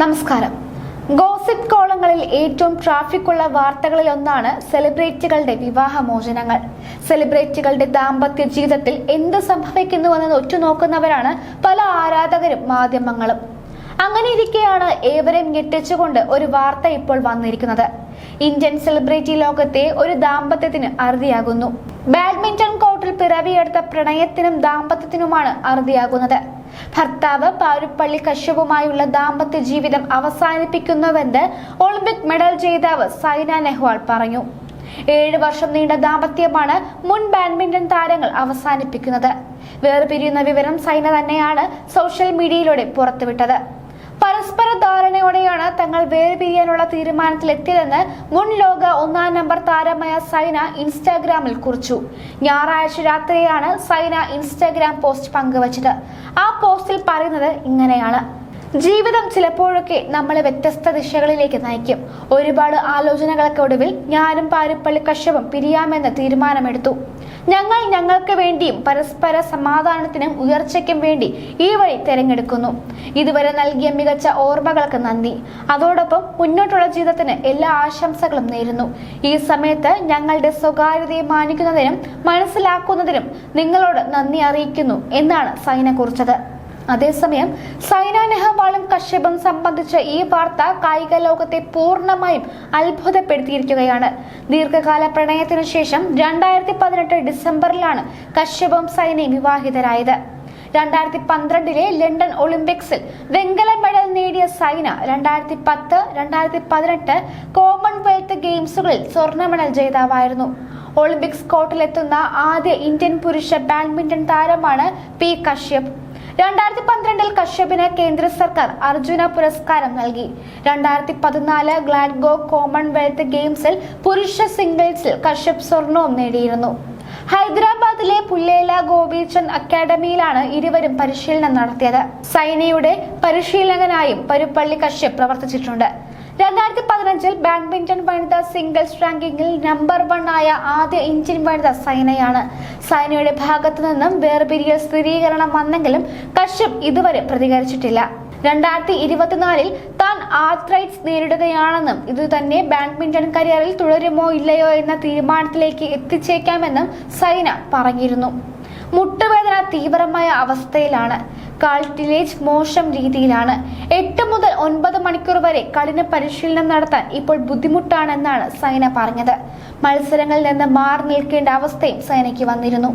നമസ്കാരം. ഗോസിപ്പ് കോളങ്ങളിൽ ഏറ്റവും ട്രാഫിക് ഉള്ള വാർത്തകളിൽ ഒന്നാണ് സെലിബ്രിറ്റികളുടെ വിവാഹമോചനങ്ങൾ. സെലിബ്രിറ്റികളുടെ ദാമ്പത്യ ജീവിതത്തിൽ എന്ത് സംഭവിക്കുന്നുവെന്ന് ഒറ്റുനോക്കുന്നവരാണ് പല ആരാധകരും മാധ്യമങ്ങളും. അങ്ങനെ ഇരിക്കെയാണ് ഏവരെയും ഞെട്ടിച്ചുകൊണ്ട് ഒരു വാർത്ത ഇപ്പോൾ വന്നിരിക്കുന്നത്. ഇന്ത്യൻ സെലിബ്രിറ്റി ലോകത്തെ ഒരു ദാമ്പത്യത്തിന് അറുതിയാകുന്നു. ബാഡ്മിന്റൺ കോർട്ടിൽ പിറവിയെടുത്ത പ്രണയത്തിനും ദാമ്പത്യത്തിനുമാണ് അറുതിയാകുന്നത്. ഭർത്താവ് പാരുപ്പള്ളി കശ്യപുമായുള്ള ദാമ്പത്യ ജീവിതം അവസാനിപ്പിക്കുന്നുവെന്ന് ഒളിമ്പിക് മെഡൽ ജേതാവ് സൈന നെഹ്വാൾ പറഞ്ഞു. ഏഴ് വർഷം നീണ്ട ദാമ്പത്യമാണ് മുൻ ബാഡ്മിന്റൺ താരങ്ങൾ അവസാനിപ്പിക്കുന്നത്. വേർപിരിയുന്ന വിവരം സൈന തന്നെയാണ് സോഷ്യൽ മീഡിയയിലൂടെ പുറത്തുവിട്ടത്. പരസ്പര ധാരണയോടെയാണ് തങ്ങൾ വേർപിരിയാനുള്ള തീരുമാനത്തിലെത്തിയതെന്ന് മുൻ ലോക ഒന്നാം നമ്പർ താരമായ സൈന ഇൻസ്റ്റാഗ്രാമിൽ കുറിച്ചു. ഞായറാഴ്ച രാത്രിയാണ് സൈന ഇൻസ്റ്റാഗ്രാം പോസ്റ്റ് പങ്കുവച്ചത്. ആ പോസ്റ്റിൽ പറയുന്നത് ഇങ്ങനെയാണ്. ജീവിതം ചിലപ്പോഴൊക്കെ നമ്മളെ വ്യത്യസ്ത ദിശകളിലേക്ക് നയിക്കും. ഒരുപാട് ആലോചനകൾക്ക് ഒടുവിൽ ഞാനും പാരിപ്പള്ളി കശ്യപം പിരിയാമെന്ന് തീരുമാനമെടുത്തു. ഞങ്ങൾ ഞങ്ങൾക്ക് വേണ്ടിയും പരസ്പര സമാധാനത്തിനും ഉയർച്ചയ്ക്കും വേണ്ടി ഈ വഴി തിരഞ്ഞെടുക്കുന്നു. ഇതുവരെ നൽകിയ മികച്ച ഓർമ്മകൾക്ക് നന്ദി. അതോടൊപ്പം മുന്നോട്ടുള്ള ജീവിതത്തിന് എല്ലാ ആശംസകളും നേരുന്നു. ഈ സമയത്ത് ഞങ്ങളുടെ സ്വകാര്യതയെ മാനിക്കുന്നതിനും മനസ്സിലാക്കുന്നതിനും നിങ്ങളോട് നന്ദി അറിയിക്കുന്നു എന്നാണ് സൈന കുറിച്ചത്. അതേസമയം സൈന നെഹ്വാളും കശ്യപും സംബന്ധിച്ച ഈ വാർത്ത കായിക ലോകത്തെ പൂർണമായും അത്ഭുതപ്പെടുത്തിയിരിക്കുകയാണ്. ദീർഘകാല പ്രണയത്തിനു ശേഷം രണ്ടായിരത്തി പതിനെട്ട് ഡിസംബറിലാണ് കശ്യപും സൈനയും വിവാഹിതരായത്. രണ്ടായിരത്തി പന്ത്രണ്ടിലെ ലണ്ടൻ ഒളിമ്പിക്സിൽ വെങ്കല മെഡൽ നേടിയ സൈന രണ്ടായിരത്തി പത്ത് രണ്ടായിരത്തി പതിനെട്ട് കോമൺവെൽത്ത് ഗെയിംസുകളിൽ സ്വർണ മെഡൽ ജേതാവായിരുന്നു. ഒളിമ്പിക്സ് കോർട്ടിലെത്തുന്ന ആദ്യ ഇന്ത്യൻ പുരുഷ ബാഡ്മിന്റൺ താരമാണ് പി കശ്യപ്. രണ്ടായിരത്തി പന്ത്രണ്ടിൽ കശ്യപിന് കേന്ദ്ര സർക്കാർ അർജുന പുരസ്കാരം നൽകി. രണ്ടായിരത്തി പതിനാല് ഗ്ലാഡ്ഗോ കോമൺവെൽത്ത് ഗെയിംസിൽ പുരുഷ സിംഗിൾസിൽ കശ്യപ് സ്വർണവും നേടിയിരുന്നു. ഹൈദരാബാദിലെ പുല്ലേല ഗോപിചന്ദ് അക്കാദമിയിലാണ് ഇരുവരും പരിശീലനം നടത്തിയത്. സൈനയുടെ പരിശീലകനായും പരുപ്പള്ളി കശ്യപ് പ്രവർത്തിച്ചിട്ടുണ്ട്. രണ്ടായിരത്തി പതിനഞ്ചിൽ ബാഡ്മിന്റൺ വനിതാ സിംഗിൾസ് റാങ്കിങ്ങിൽ നമ്പർ വൺ ആയ ആദ്യ ഇന്ത്യൻ വനിത സൈനയാണ്. സൈനയുടെ ഭാഗത്തു നിന്നും വേർപിരിയൽ സ്ഥിരീകരണം വന്നെങ്കിലും കശ്യപ് ഇതുവരെ പ്രതികരിച്ചിട്ടില്ല. രണ്ടായിരത്തി ഇരുപത്തിനാലിൽ താൻ ആർത്രൈറ്റ്സ് നേരിടുകയാണെന്നും ഇത് തന്നെ ബാഡ്മിന്റൺ കരിയറിൽ തുടരുമോ ഇല്ലയോ എന്ന തീരുമാനത്തിലേക്ക് എത്തിച്ചേക്കാമെന്നും സൈന പറഞ്ഞിരുന്നു. മുട്ടുവേദന തീവ്രമായ അവസ്ഥയിലാണ്. കാൾട്ടിലേജ് മോശം രീതിയിലാണ്. മുതൽ ഒൻപത് മണിക്കൂർ വരെ കഠിന പരിശീലനം നടത്താൻ ഇപ്പോൾ ബുദ്ധിമുട്ടാണെന്നാണ് സൈന പറഞ്ഞത്. മത്സരങ്ങളിൽ നിന്ന് മാറി നിൽക്കേണ്ട അവസ്ഥയും സൈനയ്ക്ക് വന്നിരുന്നു.